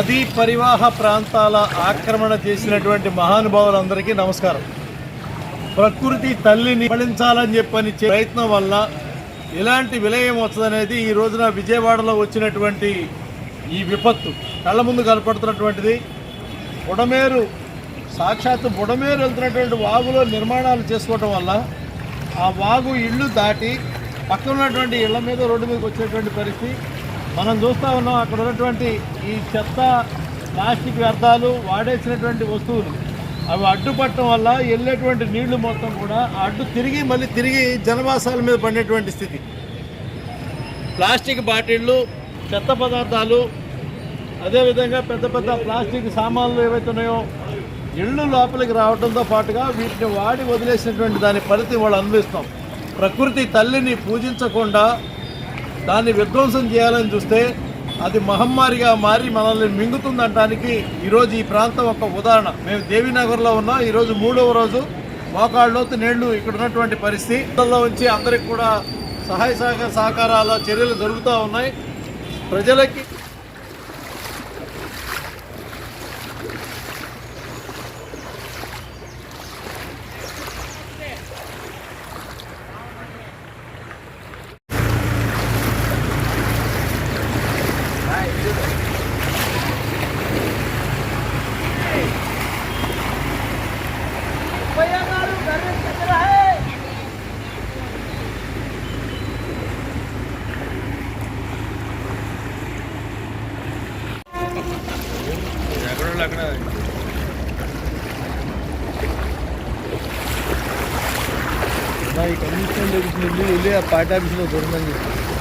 నదీ పరివాహ ప్రాంతాల ఆక్రమణ చేసినటువంటి మహానుభావులందరికీ నమస్కారం. ప్రకృతి తల్లిని పడించాలని చెప్పని ప్రయత్నం వల్ల ఎలాంటి విలయం వస్తుందనేది ఈ రోజున విజయవాడలో వచ్చినటువంటి ఈ విపత్తు కళ్ళ ముందు కనపడుతున్నటువంటిది. బుడమేరు సాక్షాత్తు బుడమేరు వెళ్తున్నటువంటి వాగులో నిర్మాణాలు చేసుకోవటం వల్ల ఆ వాగు ఇళ్ళు దాటి పక్కన ఉన్నటువంటి ఇళ్ళ మీద రోడ్డు మీదకి వచ్చేటువంటి పరిస్థితి. మనం చూస్తూ ఉన్నాం అక్కడ ఉన్నటువంటి ఈ చెత్త ప్లాస్టిక్ వ్యర్థాలు వాడేసినటువంటి వస్తువులు. అవి అడ్డుపట్టడం వల్ల వెళ్ళేటువంటి నీళ్ళు మొత్తం కూడా అడ్డు తిరిగి మళ్ళీ తిరిగి జనవాసాల మీద పడినటువంటి స్థితి. ప్లాస్టిక్ బాటిళ్ళు చెత్త పదార్థాలు అదేవిధంగా పెద్ద పెద్ద ప్లాస్టిక్ సామాన్లు ఏవైతే ఉన్నాయో ఇళ్ళు లోపలికి రావడంతో పాటుగా వీటిని వాడి వదిలేసినటువంటి దాని ఫలితం వాళ్ళు అనుభవిస్తాం. ప్రకృతి తల్లిని పూజించకుండా దాన్ని విధ్వంసం చేయాలని చూస్తే అది మహమ్మారిగా మారి మనల్ని మింగుతుందనడానికి ఈరోజు ఈ ప్రాంతం ఒక ఉదాహరణ. మేము దేవీనగర్లో ఉన్నాం. ఈరోజు మూడవ రోజు మోకాళ్ళలోతు నీళ్ళు ఇక్కడ ఉన్నటువంటి పరిస్థితి. ఉంచి అందరికి కూడా సహాయ సహకార సహకారాల చర్యలు జరుగుతూ ఉన్నాయి. ప్రజలకి ఈ కమిషన్ వెళ్ళి వెళ్ళి ఆ పార్టీ ఆఫీస్లో దొరకదని చెప్పి